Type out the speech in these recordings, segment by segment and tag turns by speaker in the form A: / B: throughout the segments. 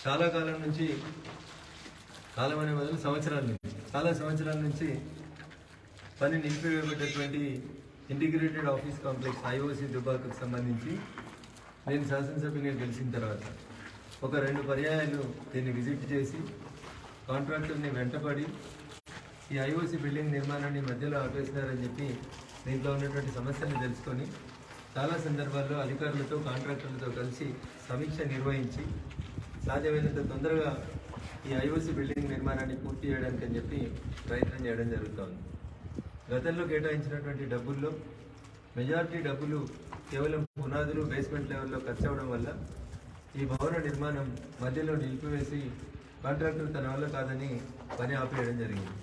A: చాలా కాలం నుంచి కాలం అనే బదులు సంవత్సరాల నుంచి చాలా సంవత్సరాల నుంచి పని నిలిపివేయబడ్డటువంటి ఇంటిగ్రేటెడ్ ఆఫీస్ కాంప్లెక్స్ ఐఓసి దుబాకకు సంబంధించి నేను శాసనసభ్యునిగా గెలిచిన తర్వాత ఒక రెండు పర్యాయాలు దీన్ని విజిట్ చేసి కాంట్రాక్టర్ని వెంటపడి ఈ ఐఓసి బిల్డింగ్ నిర్మాణాన్ని మధ్యలో ఆపేసినారని చెప్పి దీంట్లో ఉన్నటువంటి సమస్యలను తెలుసుకొని చాలా సందర్భాల్లో అధికారులతో కాంట్రాక్టర్లతో కలిసి సమీక్ష నిర్వహించి సాధ్యమైనంత తొందరగా ఈ ఐఓసి బిల్డింగ్ నిర్మాణాన్ని పూర్తి చేయడానికి అని చెప్పి ప్రయత్నం చేయడం జరుగుతోంది. గతంలో కేటాయించినటువంటి డబ్బుల్లో మెజారిటీ డబ్బులు కేవలం పునాదులు బేస్మెంట్ లెవెల్లో ఖర్చు అవ్వడం వల్ల ఈ భవన నిర్మాణం మధ్యలో నిలిపివేసి కాంట్రాక్టర్ తన వల్ల కాదని పని ఆపేయడం జరిగింది.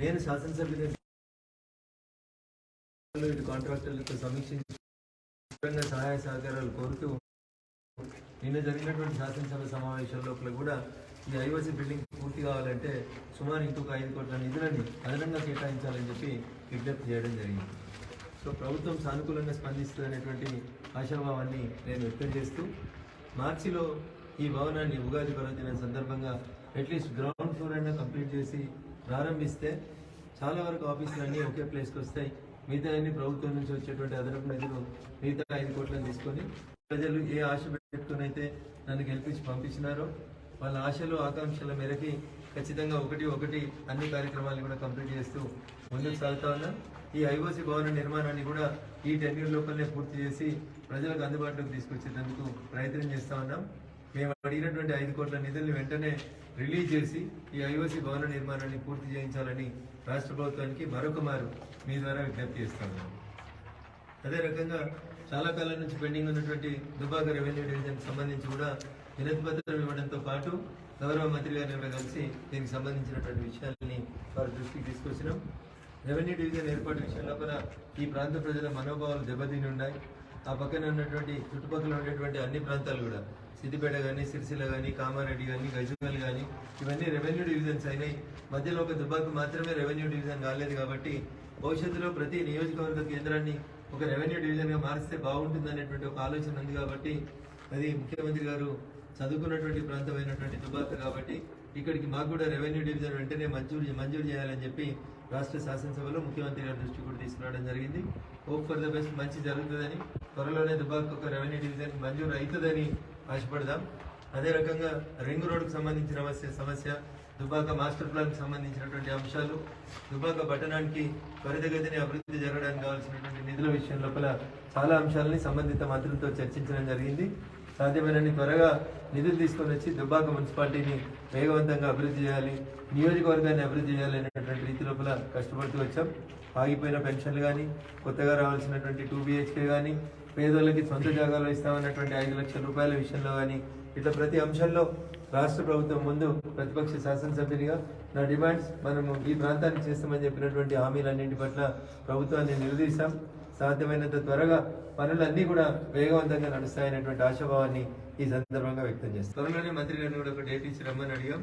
A: నేను శాసనసభ్యుని ఇటు కాంట్రాక్టర్లతో సమీక్షించి సహాయ సహకారాలు కోరుతూ నిన్న జరిగినటువంటి శాసనసభ సమావేశం లోపల కూడా ఈ ఐఓసి బిల్డింగ్ పూర్తి కావాలంటే సుమారు ఇంకొక ఐదు కోట్ల నిధులని అదనంగా కేటాయించాలని చెప్పి విజ్ఞప్తి చేయడం జరిగింది. సో ప్రభుత్వం సానుకూలంగా స్పందిస్తుంది అనేటువంటి ఆశాభావాన్ని నేను వ్యక్తం చేస్తూ మార్చిలో ఈ భవనాన్ని ఉగాది పర్వదిన సందర్భంగా అట్లీస్ట్ గ్రౌండ్ ఫ్లోర్ అయినా కంప్లీట్ చేసి ప్రారంభిస్తే చాలా వరకు ఆఫీసులు అన్నీ ఒకే ప్లేస్కి వస్తాయి. మిగతా అన్ని ప్రభుత్వం నుంచి వచ్చేటువంటి అదనపు నిధులు మిగతా ఐదు కోట్లను తీసుకొని ప్రజలు ఏ ఆశ పెట్టుకుని అయితే నన్ను గెలిపించి పంపించినారో వాళ్ళ ఆశలు ఆకాంక్షల మేరకి ఖచ్చితంగా ఒకటి ఒకటి అన్ని కార్యక్రమాలను కూడా కంప్లీట్ చేస్తూ ముందుకు సాగుతా ఉన్నా. ఈ ఐఓసి భవన నిర్మాణాన్ని కూడా ఈ టెన్యూర్ లోపలనే పూర్తి చేసి ప్రజలకు అందుబాటులోకి తీసుకొచ్చేందుకు ప్రయత్నం చేస్తా ఉన్నాం. మేము అడిగినటువంటి ఐదు కోట్ల నిధులను వెంటనే రిలీజ్ చేసి ఈ ఐఓసి భవన నిర్మాణాన్ని పూర్తి చేయించాలని రాష్ట్ర ప్రభుత్వానికి మరొక మారు మీ ద్వారా విజ్ఞప్తి చేస్తా ఉన్నాం. అదే రకంగా చాలా కాలం నుంచి పెండింగ్ ఉన్నటువంటి దుబాక రెవెన్యూ డివిజన్ సంబంధించి కూడా వినతి పత్రం ఇవ్వడంతో పాటు గౌరవ మంత్రి గారిని కూడా కలిసి దీనికి సంబంధించినటువంటి విషయాలని వారి దృష్టికి తీసుకొచ్చినాం. రెవెన్యూ డివిజన్ ఏర్పాటు విషయంలో కూడా ఈ ప్రాంత ప్రజల మనోభావాలు దెబ్బతిని ఉన్నాయి. ఆ పక్కన ఉన్నటువంటి చుట్టుపక్కల ఉండేటువంటి అన్ని ప్రాంతాలు కూడా సిద్దిపేట కానీ సిరిసిల్ల కానీ కామారెడ్డి కానీ గజ్వేల్ కానీ ఇవన్నీ రెవెన్యూ డివిజన్స్ అయినాయి. మధ్యలో ఒక దుబాకు మాత్రమే రెవెన్యూ డివిజన్ కాలేదు కాబట్టి భవిష్యత్తులో ప్రతి నియోజకవర్గ కేంద్రాన్ని ఒక రెవెన్యూ డివిజన్గా మారిస్తే బాగుంటుంది అనేటువంటి ఒక ఆలోచన ఉంది కాబట్టి అది ముఖ్యమంత్రి గారు చదువుకున్నటువంటి ప్రాంతం అయినటువంటి దుబాక కాబట్టి ఇక్కడికి మాకు కూడా రెవెన్యూ డివిజన్ వెంటనే మంజూరు మంజూరు చేయాలని చెప్పి రాష్ట్ర శాసనసభలో ముఖ్యమంత్రి గారి దృష్టి కూడా తీసుకురావడం జరిగింది. హోప్ ఫర్ ద బెస్ట్ మంచి జరుగుతుందని త్వరలోనే దుబాక్ ఒక రెవెన్యూ డివిజన్ మంజూరు అవుతుందని ఆశపడదాం. అదే రకంగా రింగ్ రోడ్డుకు సంబంధించిన సమస్య సమస్య దుబాక మాస్టర్ ప్లాన్కి సంబంధించినటువంటి అంశాలు దుబాక పట్టణానికి త్వరితగతిని అభివృద్ధి జరగడానికి కావాల్సినటువంటి నిధుల విషయం లోపల చాలా అంశాలని సంబంధిత మంత్రులతో చర్చించడం జరిగింది. సాధ్యమైనన్ని త్వరగా నిధులు తీసుకొని వచ్చి దుబ్బాక మున్సిపాలిటీని వేగవంతంగా అభివృద్ధి చేయాలి నియోజకవర్గాన్ని అభివృద్ధి చేయాలి అనేటువంటి రీతి లోపల కష్టపడుతూ వచ్చాం. ఆగిపోయిన పెన్షన్లు కానీ కొత్తగా రావాల్సినటువంటి టూ బిహెచ్కే కానీ పేదోళ్ళకి సొంత జాగాలో ఇస్తామన్నటువంటి ఐదు లక్షల రూపాయల విషయంలో కానీ ఇట్లా ప్రతి అంశంలో రాష్ట్ర ప్రభుత్వం ముందు ప్రతిపక్ష శాసనసభ్యునిగా నా డిమాండ్స్ మనము ఈ ప్రాంతానికి చేస్తామని చెప్పినటువంటి హామీలన్నింటి పట్ల ప్రభుత్వాన్ని నిలదీశాం. సాధ్యమైనంత త్వరగా పనులన్నీ కూడా వేగవంతంగా నడుస్తాయనేటువంటి ఆశాభావాన్ని ఈ సందర్భంగా వ్యక్తం చేస్తాం. త్వరలోనే మంత్రి గారిని కూడా ఒక డేట్ ఇచ్చి రమ్మని అడిగాం.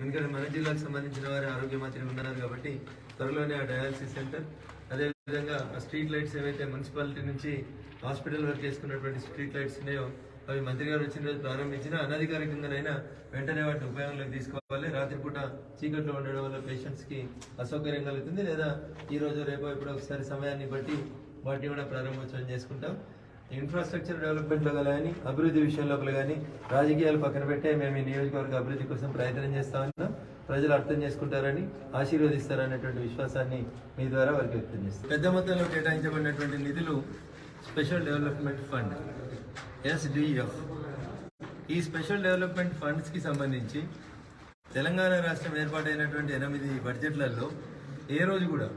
A: ఎందుకంటే మన జిల్లాకు సంబంధించిన వారి ఆరోగ్య మంత్రి ఉన్నారు కాబట్టి త్వరలోనే ఆ డయాలసిస్ సెంటర్ అదేవిధంగా ఆ స్ట్రీట్ లైట్స్ ఏవైతే మున్సిపాలిటీ నుంచి హాస్పిటల్ వరకు చేసుకున్నటువంటి స్ట్రీట్ లైట్స్ ఉన్నాయో అవి మంత్రి గారు వచ్చిన రోజు ప్రారంభించిన అనధికారికంగానైనా వెంటనే వాటిని ఉపయోగంలోకి తీసుకోవాలి. రాత్రిపూట చీకట్లో ఉండడం వల్ల పేషెంట్స్కి అసౌకర్యం కలుగుతుంది లేదా ఈ రోజు రేపు ఎప్పుడో ఒకసారి సమయాన్ని బట్టి వాటిని కూడా ప్రారంభోత్సవం చేసుకుంటాం. ఇన్ఫ్రాస్ట్రక్చర్ డెవలప్మెంట్లో కానీ అభివృద్ధి విషయంలో కానీ రాజకీయాలు పక్కన పెట్టే మేము ఈ నియోజకవర్గ అభివృద్ధి కోసం ప్రయత్నం చేస్తామన్నా ప్రజలు అర్థం చేసుకుంటారని ఆశీర్వదిస్తారనేటువంటి విశ్వాసాన్ని మీ ద్వారా వారికి వ్యక్తం చేస్తారు పెద్ద మొత్తంలో కేటాయించబడినటువంటి నిధులు స్పెషల్ డెవలప్మెంట్ ఫండ్. ఎస్డిఎఫ్ ఈ స్పెషల్ డెవలప్మెంట్ ఫండ్స్కి సంబంధించి తెలంగాణ రాష్ట్రం ఏర్పాటైనటువంటి ఎనిమిది బడ్జెట్లలో ఏ రోజు కూడా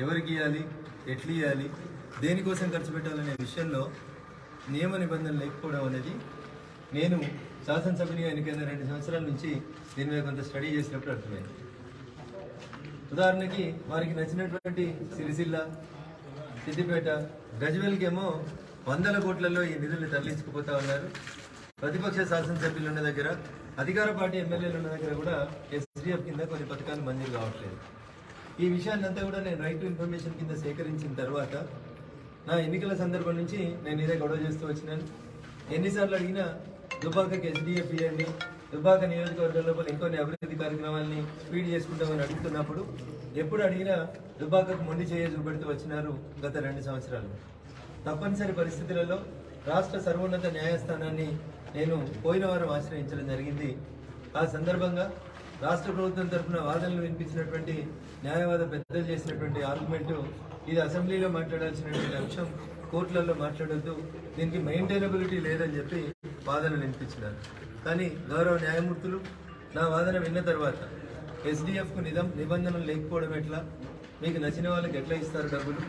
A: ఎవరికి ఇవ్వాలి ఎట్లు ఇవ్వాలి దేనికోసం ఖర్చు పెట్టాలనే విషయంలో నియమ నిబంధనలు లేకపోవడం అనేది నేను శాసనసభ్యునిగా ఎన్నికైన రెండు సంవత్సరాల నుంచి దీని మీద కొంత స్టడీ చేసినప్పుడు అర్థమైంది. ఉదాహరణకి వారికి నచ్చినటువంటి సిరిసిల్ల సిద్దిపేట గజ్వెల్కేమో వందల కోట్లలో ఈ నిధులు తరలించుకుపోతా ఉన్నారు. ప్రతిపక్ష శాసనసభ్యులు ఉన్న దగ్గర అధికార పార్టీ ఎమ్మెల్యేలు ఉన్న దగ్గర కూడా ఎస్డిఎఫ్ కింద కొన్ని పథకాలు మంజూరు కావట్లేదు. ఈ విషయాన్ని అంతా కూడా నేను రైట్ టు ఇన్ఫర్మేషన్ కింద సేకరించిన తర్వాత నా ఎన్నికల సందర్భం నుంచి నేను ఇదే గొడవ చేస్తూ వచ్చినాను. ఎన్నిసార్లు అడిగినా దుబాకకి ఎస్డిఎఫ్ ఇవ్వండి దుబాక నియోజకవర్గం లోపల ఇంకొన్ని అభివృద్ధి కార్యక్రమాలని స్పీడ్ చేసుకుంటామని అడుగుతున్నప్పుడు ఎప్పుడు అడిగినా దుబాకకు మొండి చేయ చూపెడుతూ వచ్చినారు గత రెండు సంవత్సరాలు. తప్పనిసరి పరిస్థితులలో రాష్ట్ర సర్వోన్నత న్యాయస్థానాన్ని నేను పోయిన వారం ఆశ్రయించడం జరిగింది. ఆ సందర్భంగా రాష్ట్ర ప్రభుత్వం తరఫున వాదనలు వినిపించినటువంటి న్యాయవాద పెద్దలు చేసినటువంటి ఆర్గ్యుమెంట్ ఇది అసెంబ్లీలో మాట్లాడాల్సినటువంటి అంశం కోర్టులలో మాట్లాడొద్దు దీనికి మెయింటైనబిలిటీ లేదని చెప్పి వాదనలు వినిపించినారు. కానీ గౌరవ న్యాయమూర్తులు నా వాదన విన్న తర్వాత ఎస్డిఎఫ్కు నిధం నిబంధనలు లేకపోవడం ఎట్లా? మీకు నచ్చిన వాళ్ళకి ఎట్లా ఇస్తారు డబ్బులు?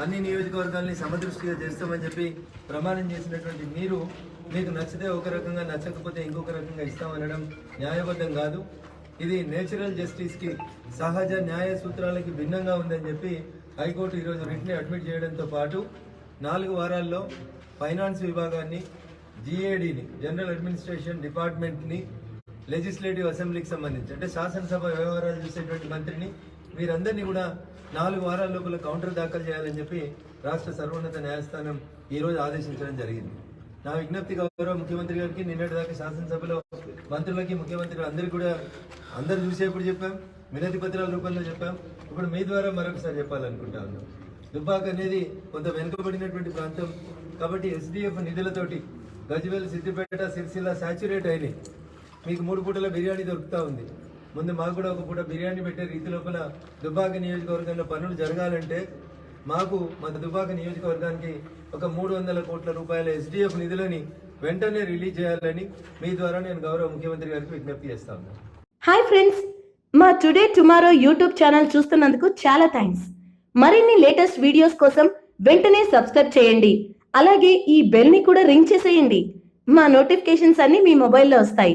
A: అన్ని నియోజకవర్గాల్ని సమదృష్టిగా చేస్తామని చెప్పి ప్రమాణం చేసినటువంటి మీరు మీకు నచ్చితే ఒక రకంగా నచ్చకపోతే ఇంకొక రకంగా ఇస్తామనడం న్యాయబద్ధం కాదు. ఇది నేచురల్ జస్టిస్కి సహజ న్యాయ సూత్రాలకి భిన్నంగా ఉందని చెప్పి హైకోర్టు ఈరోజు రిట్ని అడ్మిట్ చేయడంతో పాటు నాలుగు వారాల్లో ఫైనాన్స్ విభాగాన్ని జిఏడిని జనరల్ అడ్మినిస్ట్రేషన్ డిపార్ట్మెంట్ని లెజిస్లేటివ్ అసెంబ్లీకి సంబంధించి అంటే శాసనసభ వ్యవహారాలు చూసేటువంటి మంత్రిని వీరందరినీ కూడా నాలుగు వారాల లోపల కౌంటర్ దాఖలు చేయాలని చెప్పి రాష్ట్ర సర్వోన్నత న్యాయస్థానం ఈ రోజు ఆదేశించడం జరిగింది. నా విజ్ఞప్తి గౌరవ ముఖ్యమంత్రి గారికి నిన్నటి దాకా శాసనసభలో మంత్రులకి ముఖ్యమంత్రి అందరికీ కూడా అందరు చూసేప్పుడు చెప్పాం వినతి పత్రాల రూపంలో చెప్పాం. ఇప్పుడు మీ ద్వారా మరొకసారి చెప్పాలనుకుంటా ఉన్నాం. దుబ్బాక్ అనేది కొంత వెనుకబడినటువంటి ప్రాంతం. కాబట్టి ఎస్డిఎఫ్ నిధులతోటి గజ్వేల్ సిద్దిపేట సిరిసిల్ల సాచురేట్ అయినాయి. మీకు మూడు పూటల బిర్యానీ దొరుకుతూ ఉంది. ముందు మాకు కూడా ఒక పూట బిర్యానీ పెట్టే రీతి లోపల దుబ్బాక నియోజకవర్గంలో పనులు జరగాలంటే మాకు మన దుబ్బాక నియోజకవర్గానికి ఒక మూడు వందల కోట్ల రూపాయల ఎస్డిఎఫ్ నిధులని వెంటనే రిలీజ్ చేయాలని మీ ద్వారా నేను గౌరవ ముఖ్యమంత్రి గారికి విజ్ఞప్తి చేస్తాను
B: హాయ్ ఫ్రెండ్స్ మా టుడే టుమారో యూట్యూబ్ ఛానల్ చూస్తున్నందుకు చాలా థ్యాంక్స్ మరిన్ని లేటెస్ట్ వీడియోస్ కోసం వెంటనే సబ్స్క్రైబ్ చేయండి. అలాగే ఈ బెల్ని కూడా రింగ్ చేసేయండి. మా నోటిఫికేషన్స్ అన్ని మీ మొబైల్లో వస్తాయి.